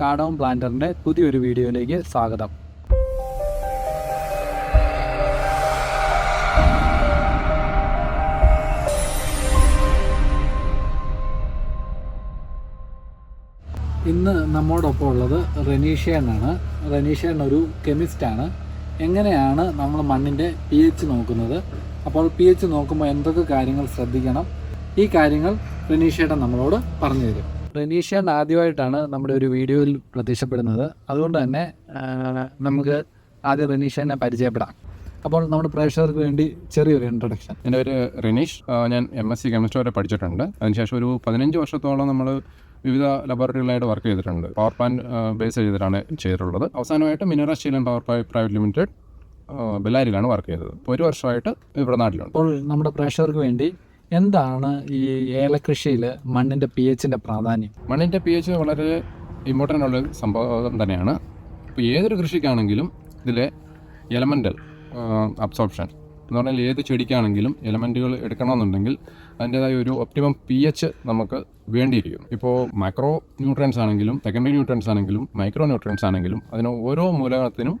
കാഡോം പ്ലാന്ററിന്റെ പുതിയൊരു വീഡിയോയിലേക്ക് സ്വാഗതം. ഇന്ന് നമ്മോടൊപ്പം ഉള്ളത് റനീഷേനാണ് റനീഷേൻ ഒരു കെമിസ്റ്റാണ് എങ്ങനെയാണ് നമ്മൾ മണ്ണിന്റെ പി എച്ച് നോക്കുന്നത്? അപ്പോൾ പി എച്ച് നോക്കുമ്പോൾ എന്തൊക്കെ കാര്യങ്ങൾ ശ്രദ്ധിക്കണം? ഈ കാര്യങ്ങൾ റനീഷേട്ടൻ നമ്മളോട് പറഞ്ഞു തരും. റനീഷേട്ടൻ ആദ്യമായിട്ടാണ് നമ്മുടെ ഒരു വീഡിയോയിൽ പ്രത്യക്ഷപ്പെടുന്നത്. അതുകൊണ്ട് തന്നെ നമുക്ക് ആദ്യം റനീഷനെ പരിചയപ്പെടാം. അപ്പോൾ നമ്മുടെ പ്രേക്ഷകർക്ക് വേണ്ടി ചെറിയൊരു ഇൻട്രൊഡക്ഷൻ എന്റെ പേര് റിനീഷ്. ഞാൻ എം എസ് സി കെമിസ്ട്രി വരെ പഠിച്ചിട്ടുണ്ട്. അതിനുശേഷം ഒരു പതിനഞ്ച് വർഷത്തോളം നമ്മൾ വിവിധ ലബോറട്ടറികളായിട്ട് വർക്ക് ചെയ്തിട്ടുണ്ട്. പവർ പ്ലാന്റ് ബേസ് ചെയ്തിട്ടാണ് ചെയ്തിട്ടുള്ളത്. അവസാനമായിട്ട് Minera steel and power private limited ബെല്ലാരിയിലാണ് work ചെയ്തത്. ഒരു വർഷമായിട്ട് ഇവിടെ നാട്ടിലുണ്ട്. അപ്പോൾ നമ്മുടെ പ്രേക്ഷകർക്ക് വേണ്ടി എന്താണ് ഈ ഏലകൃഷിയിൽ മണ്ണിന്റെ പി എച്ചിന്റെ പ്രാധാന്യം? മണ്ണിന്റെ പി എച്ച് വളരെ ഇമ്പോർട്ടന്റ് ഉള്ള സംഭവം തന്നെയാണ്. ഇപ്പോൾ ഏതൊരു കൃഷിക്കാണെങ്കിലും ഇതിലെ എലമെന്റൽ അബ്സോർപ്ഷൻ എന്ന് പറഞ്ഞാൽ ഏത് ചെടിക്കാണെങ്കിലും എലമെന്റുകൾ എടുക്കണമെന്നുണ്ടെങ്കിൽ അതിന്റേതായ ഒരു ഒപ്റ്റിമം പി എച്ച് നമുക്ക് വേണ്ടിയിരിക്കും ഇപ്പോൾ മൈക്രോ ന്യൂട്രിയൻസ് ആണെങ്കിലും സെക്കൻഡറി ന്യൂട്രിയൻസ് ആണെങ്കിലും മൈക്രോ ന്യൂട്രിയൻസ് ആണെങ്കിലും അതിന് ഓരോ മൂലകത്തിനും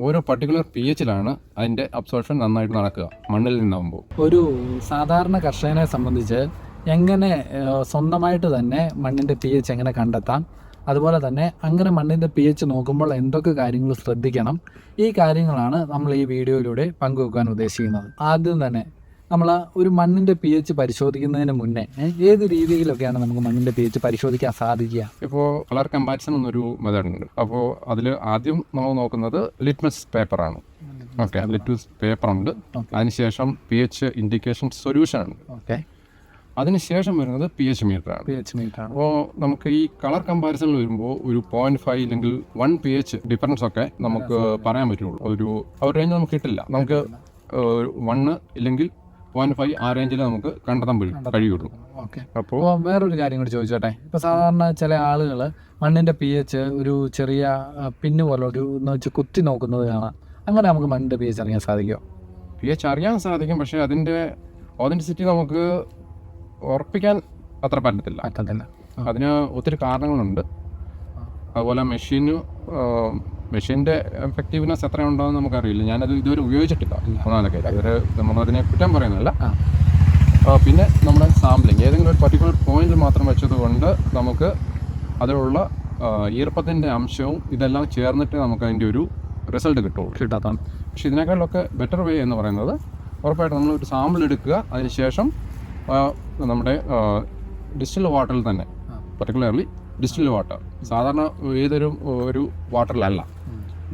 ഓരോ പർട്ടിക്കുലർ പി എച്ചിലാണ് അതിന്റെ അബ്സോർപ്ഷൻ നന്നായിട്ട് നടക്കുക മണ്ണിൽ നിന്നാകുമ്പോൾ ഒരു സാധാരണ കർഷകനെ സംബന്ധിച്ച് എങ്ങനെ സ്വന്തമായിട്ട് തന്നെ മണ്ണിന്റെ പി എച്ച് എങ്ങനെ കണ്ടെത്താം അതുപോലെ തന്നെ അങ്ങനെ മണ്ണിന്റെ പി എച്ച് നോക്കുമ്പോൾ എന്തൊക്കെ കാര്യങ്ങൾ ശ്രദ്ധിക്കണം ഈ കാര്യങ്ങളാണ് നമ്മൾ ഈ വീഡിയോയിലൂടെ പങ്കുവെക്കാൻ ഉദ്ദേശിക്കുന്നത്. ആദ്യം തന്നെ നമ്മൾ ഒരു മണ്ണിന്റെ പി എച്ച് പരിശോധിക്കുന്നതിന് മുന്നേ ഏത് രീതിയിലൊക്കെയാണ് നമുക്ക് മണ്ണിന്റെ പി എച്ച് പരിശോധിക്കാൻ സാധിക്കുക? ഇപ്പോൾ കളർ കമ്പാരിസൺ എന്നൊരു മെത്തേഡ് ഉണ്ട് അപ്പോൾ അതിൽ ആദ്യം നമ്മൾ നോക്കുന്നത് ലിറ്റ്മസ് പേപ്പറാണ് ഓക്കെ ലിറ്റ്മസ് പേപ്പർ ഉണ്ട്. അതിനുശേഷം പി എച്ച് ഇൻഡിക്കേഷൻ സൊല്യൂഷൻ ഉണ്ട്. ഓക്കെ അതിനുശേഷം വരുന്നത് പി എച്ച് മീറ്റർ ആണ്. പി എച്ച് മീറ്റർ ആണ്. അപ്പോൾ നമുക്ക് ഈ കളർ കമ്പാരിസണിൽ വരുമ്പോൾ ഒരു പോയിന്റ് ഫൈവ് അല്ലെങ്കിൽ വൺ പി എച്ച് ഡിഫറൻസ് ഒക്കെ നമുക്ക് പറയാൻ പറ്റുള്ളൂ. ഒരു ആ ഒരു റേഞ്ച് നമുക്ക് കിട്ടില്ല. നമുക്ക് വണ്ണ് ഇല്ലെങ്കിൽ പോയിന്റ് ഫൈവ് ആ റേഞ്ചിൽ നമുക്ക് കണ്ടെത്താൻ പറ്റും കഴിയുള്ളൂ ഓക്കെ അപ്പോൾ വേറൊരു കാര്യം കൂടി ചോദിച്ചോട്ടെ? ഇപ്പോൾ സാധാരണ ചില ആളുകൾ മണ്ണിന്റെ പി എച്ച് ഒരു ചെറിയ പിന്നു പോലെ ഒരു എന്ന് വെച്ച് കുത്തി നോക്കുന്നത് കാണാം. അങ്ങനെ നമുക്ക് മണ്ണിന്റെ പി എച്ച് അറിയാൻ സാധിക്കുമോ? പി എച്ച് അറിയാൻ സാധിക്കും പക്ഷേ അതിന്റെ ഓതന്റിസിറ്റി നമുക്ക് ഉറപ്പിക്കാൻ അത്ര പറ്റത്തില്ല. പറ്റത്തില്ല. അതിന് ഒത്തിരി കാരണങ്ങളുണ്ട്. അതുപോലെ മെഷീന് മെഷീന്റെ എഫക്റ്റീവ്നെസ് എത്ര ഉണ്ടോയെന്ന് നമുക്കറിയില്ല. ഞാനത് ഇതുവരെ ഉപയോഗിച്ചിട്ടില്ല. കാര്യം. ഇതുവരെ നമ്മളതിനെ കുറ്റം പറയുന്നില്ല പിന്നെ നമ്മുടെ സാമ്പിളിങ് ഏതെങ്കിലും ഒരു പർട്ടിക്കുലർ പോയിന്റിൽ മാത്രം വെച്ചതുകൊണ്ട് നമുക്ക് അതിലുള്ള ഈർപ്പത്തിന്റെ അംശവും ഇതെല്ലാം ചേർന്നിട്ട് നമുക്ക് അതിന്റെ ഒരു റിസൾട്ട് കിട്ടുള്ളൂ. കിട്ടാത്താണ് പക്ഷെ ഇതിനേക്കാളൊക്കെ ബെറ്റർ വേ എന്ന് പറയുന്നത് ഉറപ്പായിട്ടും നമ്മൾ ഒരു സാമ്പിൾ എടുക്കുക. അതിനുശേഷം ശേഷം നമ്മുടെ ഡിസ്റ്റിൽ വാട്ടറിൽ തന്നെ പർട്ടിക്കുലർലി ഡിസ്റ്റിൽ വാട്ടർ. സാധാരണ ഏതൊരു ഒരു വാട്ടറിലല്ല.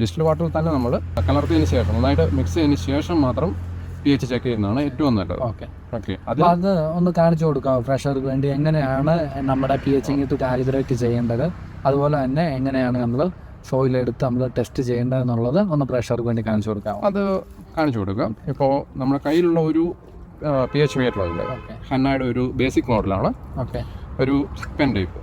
ഡിസ്റ്റിൽ വാട്ടറിൽ തന്നെ നമ്മൾ കലർത്തിയതിന് ശേഷം നന്നായിട്ട് മിക്സ് ചെയ്തതിന് ശേഷം മാത്രം പി എച്ച് ചെക്ക് ചെയ്യുന്നതാണ് ഏറ്റവും നല്ലത്. ഓക്കെ. ഓക്കെ അത് അത് ഒന്ന് കാണിച്ചു കൊടുക്കാം. ഫ്രഷർക്ക് വേണ്ടി എങ്ങനെയാണ് നമ്മുടെ പി എച്ച് കാലിബ്രേറ്റ് ചെയ്യേണ്ടത്? അതുപോലെ തന്നെ എങ്ങനെയാണ് നമ്മൾ സോയിൽ എടുത്ത് നമ്മൾ ടെസ്റ്റ് ചെയ്യേണ്ടത് എന്നുള്ളത് ഒന്ന് പ്രഷർക്ക് വേണ്ടി കാണിച്ചു കൊടുക്കാം. അത് കാണിച്ചു കൊടുക്കാം. ഇപ്പോൾ നമ്മുടെ കയ്യിലുള്ള ഒരു പി എച്ച് ഓക്കെ. ഹന്നായുടെ ഒരു ബേസിക് മോഡലാണ് ഓക്കെ. ഒരു പെൻ ടൈപ്പ്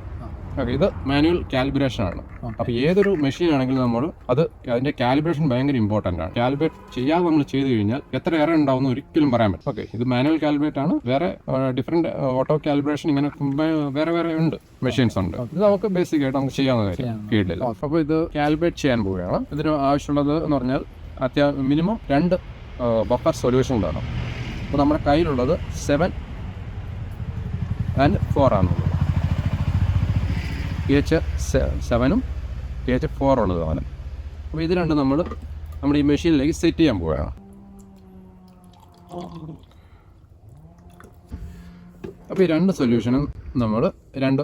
ഓക്കെ ഇത് മാനുവൽ കാലിബ്രേഷൻ ആണ്. അപ്പോൾ ഏതൊരു മെഷീൻ ആണെങ്കിലും നമ്മൾ അത് അതിന്റെ കാലിബ്രേഷൻ ഭയങ്കര ഇമ്പോർട്ടന്റ് ആണ്. കാലിബ്രേറ്റ് ചെയ്യാതെ നമ്മൾ ചെയ്ത് കഴിഞ്ഞാൽ എത്ര എറർ ഉണ്ടാവുമെന്ന് ഒരിക്കലും പറയാൻ പറ്റും ഓക്കെ ഇത് മാനുവൽ കാലിബ്രേറ്റ് ആണ്. വേറെ ഡിഫറെന്റ് ഓട്ടോ കാലിബ്രേഷൻ ഇങ്ങനെ വേറെ വേറെ ഉണ്ട് മെഷീൻസ് ഉണ്ട്. ഇത് നമുക്ക് ബേസിക് ആയിട്ട് നമുക്ക് ചെയ്യാവുന്ന കാര്യം. ഫീൽഡിൽ. അപ്പോൾ ഇത് കാലിബ്രേറ്റ് ചെയ്യാൻ പോവുകയാണ്. ഇതിന് ആവശ്യമുള്ളത് എന്ന് പറഞ്ഞാൽ അത്യാവശ്യം മിനിമം രണ്ട് ബഫർ സൊല്യൂഷൻ വേണം. അപ്പോൾ നമ്മുടെ കയ്യിലുള്ളത് സെവൻ ആൻഡ് ഫോർ ആണുള്ളത്. പി എച്ച് സെവനും പി എച്ച് ഫോറും ഉള്ളത് അവന്. അപ്പോൾ ഇത് രണ്ടും നമ്മൾ നമ്മുടെ ഈ മെഷീനിലേക്ക് സെറ്റ് ചെയ്യാൻ പോവുകയാണ്. അപ്പോൾ ഈ രണ്ട് സൊല്യൂഷനും നമ്മൾ രണ്ട്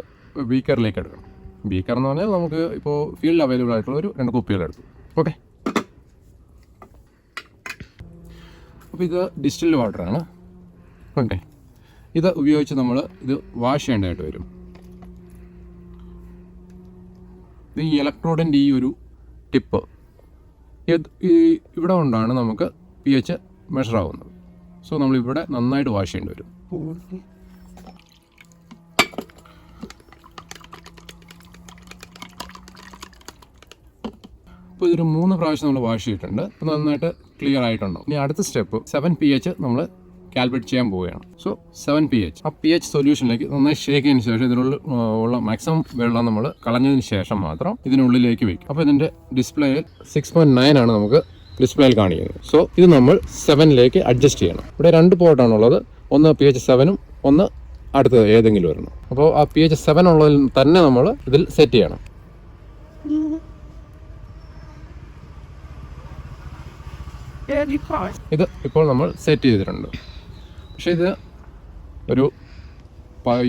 ബീക്കറിലേക്ക് എടുക്കണം. ബീക്കർ എന്ന് പറഞ്ഞാൽ നമുക്ക് ഇപ്പോൾ ഫീൽഡിൽ അവൈലബിൾ ആയിട്ടുള്ള ഒരു രണ്ട് കുപ്പികൾ എടുത്തു. ഓക്കെ അപ്പോൾ ഇത് ഡിസ്റ്റിൽഡ് വാട്ടറാണ് ഓക്കെ ഇത് ഉപയോഗിച്ച് നമ്മൾ ഇത് വാഷ് ചെയ്യേണ്ടതായിട്ട് വരും ഇത് ഈ ഇലക്ട്രോഡിന്റെ ഈ ഒരു ടിപ്പ് ഈ ഇവിടെ കൊണ്ടാണ് നമുക്ക് പി എച്ച് മെഷർ ആവുന്നത്. സോ നമ്മൾ ഇവിടെ നന്നായിട്ട് വാഷ് ചെയ്യേണ്ടി വരും. അപ്പോൾ ഇതൊരു മൂന്ന് പ്രാവശ്യം നമ്മൾ വാഷ് ചെയ്തിട്ടുണ്ട്. നന്നായിട്ട് ക്ലിയർ ആയിട്ടുണ്ടോ ഇനി അടുത്ത സ്റ്റെപ്പ് സെവൻ പി എച്ച് നമ്മൾ കാൽക്കുലേറ്റ് ചെയ്യാൻ പോവുകയാണ്. സോ സെവൻ പി എച്ച് ആ പി എച്ച് സൊല്യൂഷനിലേക്ക് നന്നായി ഷേക്ക് ചെയ്തതിന് ശേഷം ഇതിനുള്ള ഉള്ള മാക്സിമം വെള്ളം നമ്മൾ കളഞ്ഞതിന് ശേഷം മാത്രം ഇതിനുള്ളിലേക്ക് വയ്ക്കും. അപ്പോൾ ഇതിന്റെ ഡിസ്പ്ലേയിൽ സിക്സ് പോയിന്റ് നയൻ ആണ് നമുക്ക് ഡിസ്പ്ലേയിൽ കാണിക്കുന്നത്. സോ ഇത് നമ്മൾ സെവനിലേക്ക് അഡ്ജസ്റ്റ് ചെയ്യണം. ഇവിടെ രണ്ട് പോർട്ടാണുള്ളത് ഒന്ന് പി എച്ച് സെവനും ഒന്ന് അടുത്തത് ഏതെങ്കിലും ഒരെണ്ണം. അപ്പോൾ ആ പി എച്ച് സെവൻ ഉള്ളതിൽ തന്നെ നമ്മൾ ഇതിൽ സെറ്റ് ചെയ്യണം. ഇത് ഇപ്പോൾ നമ്മൾ സെറ്റ് ചെയ്തിട്ടുണ്ട്. പക്ഷേ ഇത് ഒരു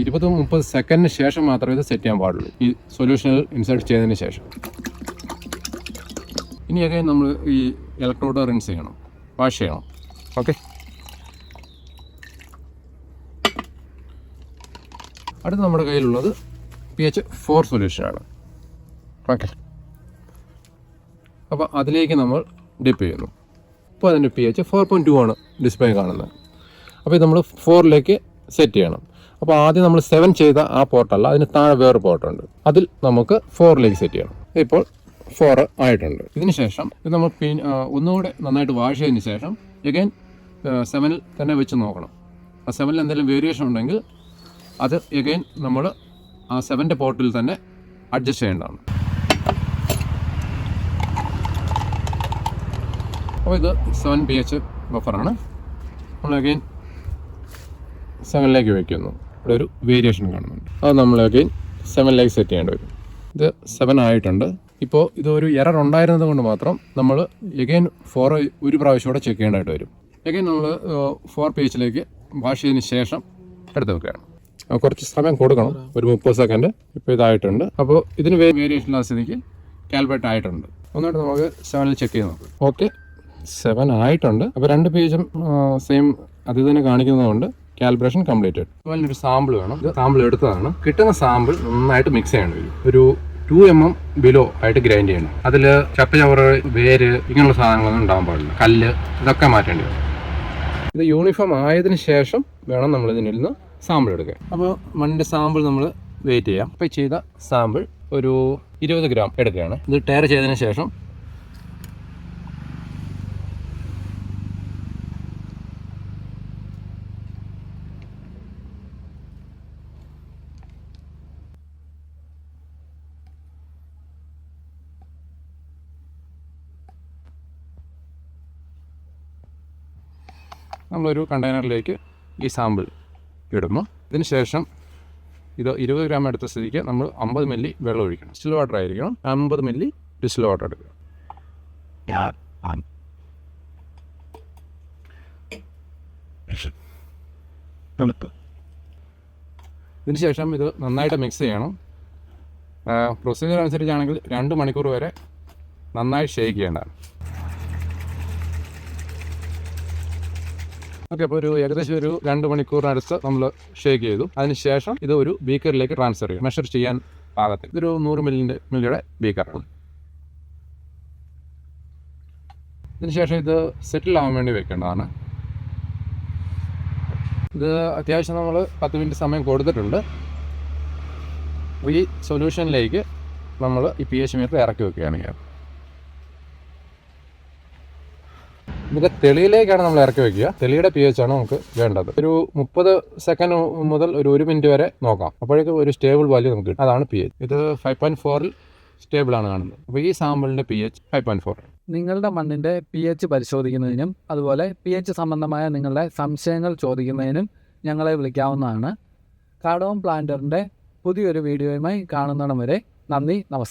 ഇരുപത് മുപ്പത് സെക്കൻഡിന് ശേഷം മാത്രമേ ഇത് സെറ്റ് ചെയ്യാൻ പാടുള്ളൂ. ഈ സൊല്യൂഷനിൽ ഇൻസേർട്ട് ചെയ്തതിന് ശേഷം. ഇനിയൊക്കെ നമ്മൾ ഈ ഇലക്ട്രോഡ് റിൻസ് ചെയ്യണം. വാഷ് ചെയ്യണം. ഓക്കെ അടുത്ത് നമ്മുടെ കയ്യിലുള്ളത് പി എച്ച് ഫോർ സൊല്യൂഷനാണ് ഓക്കെ അപ്പോൾ അതിലേക്ക് നമ്മൾ ഡിപ്പ് ചെയ്യുന്നു. ഇപ്പോൾ അതിന്റെ P H four point two ആണ് ഡിസ്പ്ലേ കാണുന്നത്. അപ്പോൾ ഇത് നമ്മൾ ഫോറിലേക്ക് സെറ്റ് ചെയ്യണം. അപ്പോൾ ആദ്യം നമ്മൾ സെവൻ ചെയ്ത ആ പോർട്ടല്ല അതിന് താഴെ വേറെ പോർട്ടുണ്ട് അതിൽ നമുക്ക് ഫോറിലേക്ക് സെറ്റ് ചെയ്യണം. ഇപ്പോൾ ഫോർ ആയിട്ടുണ്ട്. ഇതിന് ശേഷം ഇത് നമ്മൾ പിൻ ഒന്നുകൂടെ നന്നായിട്ട് വാഷ് ചെയ്തതിന് ശേഷം എഗൈൻ സെവനിൽ തന്നെ വെച്ച് നോക്കണം. ആ സെവനിൽ എന്തെങ്കിലും വേരിയേഷൻ ഉണ്ടെങ്കിൽ അത് എഗൈൻ നമ്മൾ ആ സെവന്റെ പോർട്ടിൽ തന്നെ അഡ്ജസ്റ്റ് ചെയ്യേണ്ടതാണ്. അപ്പോൾ ഇത് സെവൻ പി എച്ച് ബഫറാണ് നമ്മൾ അഗൈൻ സെവനിലേക്ക് വയ്ക്കുന്നു ഇവിടെ ഒരു വേരിയേഷൻ കാണുന്നുണ്ട്. അത് അഗൈൻ സെവനിലേക്ക് സെറ്റ് ചെയ്യേണ്ടി വരും. ഇത് സെവൻ ആയിട്ടുണ്ട്. ഇപ്പോൾ ഇത് ഒരു എറർ ഉണ്ടായിരുന്നത് കൊണ്ട് മാത്രം നമ്മൾ എഗൈൻ ഫോർ ഒരു പ്രാവശ്യം കൂടെ ചെക്ക് ചെയ്യേണ്ടതായിട്ട് വരും. എഗൈൻ നമ്മൾ ഫോർ പേജിലേക്ക് വാഷ് ചെയ്തതിന് ശേഷം എടുത്ത് വെക്കുകയാണ്. കുറച്ച് സമയം കൊടുക്കണം. ഒരു മുപ്പത് സെക്കൻഡ് ഇപ്പോൾ ഇതായിട്ടുണ്ട്. അപ്പോൾ ഇതിന് വേരിയേഷൻ സ്ഥിതിക്ക് കാൽക്കുലേറ്റ് ആയിട്ടുണ്ട്. ഒന്നായിട്ട് നമുക്ക് സെവനിൽ ചെക്ക് ചെയ്ത് നോക്കാം. ഓക്കെ സെവൻ ആയിട്ടുണ്ട്. അപ്പോൾ രണ്ട് പേജും സെയിം അത് തന്നെ കാണിക്കുന്നതുകൊണ്ട് കാൽക്കുലേഷൻ കംപ്ലീറ്റഡ് ഒരു സാമ്പിൾ വേണം. സാമ്പിൾ എടുത്തതാണ്. കിട്ടുന്ന സാമ്പിൾ നന്നായിട്ട് മിക്സ് ചെയ്യണം ഒരു ടു എം എം ബിലോ ആയിട്ട് ഗ്രൈൻഡ് ചെയ്യണം. അതിൽ ചപ്പചവറ് വേര് ഇങ്ങനെയുള്ള സാധനങ്ങളൊന്നും ഉണ്ടാകാൻ പാടില്ല. കല്ല് ഇതൊക്കെ മാറ്റേണ്ടി വരും. ഇത് യൂണിഫോം ആയതിനു ശേഷം വേണം നമ്മൾ ഇതിനിൽ നിന്ന് സാമ്പിൾ എടുക്കാൻ. അപ്പോൾ മണ്ണിന്റെ സാമ്പിൾ നമ്മൾ വെയിറ്റ് ചെയ്യാം. അപ്പോൾ ചെയ്ത സാമ്പിൾ ഒരു ഇരുപത് ഗ്രാം എടുക്കുകയാണ്. ഇത് ടയർ ചെയ്തതിന് ശേഷം നമ്മളൊരു കണ്ടെയ്നറിലേക്ക് ഈ സാമ്പിൾ ഇടുന്നു. ഇതിന് ശേഷം ഇത് ഇരുപത് ഗ്രാം എടുത്ത സ്ഥിതിക്ക് നമ്മൾ അമ്പത് മില്ലി വെള്ളം ഒഴിക്കണം. സ്റ്റിൽ വാട്ടർ ആയിരിക്കണം. അമ്പത് മില്ലി ഡിസ്റ്റിൽ വാട്ടർ എടുക്കുക ഇതിന് ശേഷം ഇത് നന്നായിട്ട് മിക്സ് ചെയ്യണം. പ്രൊസീജിയർ അനുസരിച്ചാണെങ്കിൽ രണ്ട് മണിക്കൂർ വരെ നന്നായി ഷേക്ക് ചെയ്യേണ്ടതാണ്. ഓക്കെ അപ്പോൾ ഒരു ഏകദേശം ഒരു രണ്ട് മണിക്കൂറിനടുത്ത് നമ്മൾ ഷേക്ക് ചെയ്തു. അതിനുശേഷം ഇത് ഒരു ബീക്കറിലേക്ക് ട്രാൻസ്ഫർ ചെയ്യും. മെഷർ ചെയ്യാൻ പാകത്തിൽ ഇതൊരു നൂറ് മില്ലിന്റെ മില്ലിയുടെ ബീക്കറാണ് ഇതിനുശേഷം ഇത് സെറ്റിൽ ആവാൻ വേണ്ടി വെക്കേണ്ടതാണ്. ഇത് അത്യാവശ്യം നമ്മൾ പത്ത് മിനിറ്റ് സമയം കൊടുത്തിട്ടുണ്ട്. ഈ സൊല്യൂഷനിലേക്ക് നമ്മൾ ഈ പി എച്ച് മീറ്റർ ഇറക്കി വെക്കുകയാണ് ഇതിന്റെ തെളിയിലേക്കാണ് നമ്മൾ ഇറക്കി വെക്കുക. തെളിയുടെ പി എച്ച് ആണ് നമുക്ക് വേണ്ടത്. ഒരു മുപ്പത് സെക്കൻഡ് മുതൽ ഒരു ഒരു മിനിറ്റ് വരെ നോക്കാം. അപ്പോഴേക്കും ഒരു സ്റ്റേബിൾ വാല്യൂ നമുക്ക് കിട്ടും. അതാണ് പി എച്ച് ഇത് ഫൈവ് പോയിന്റ് ഫോറിൽ സ്റ്റേബിൾ ആണ് കാണുന്നത്. അപ്പോൾ ഈ സാമ്പിളിന്റെ P H five point four നിങ്ങളുടെ മണ്ണിന്റെ പി എച്ച് പരിശോധിക്കുന്നതിനും അതുപോലെ പി എച്ച് സംബന്ധമായ നിങ്ങളുടെ സംശയങ്ങൾ ചോദിക്കുന്നതിനും ഞങ്ങളെ വിളിക്കാവുന്നതാണ്. കാടോം പ്ലാന്ററിന്റെ പുതിയൊരു വീഡിയോയുമായി കാണുന്നിടം വരെ നന്ദി നമസ്കാരം.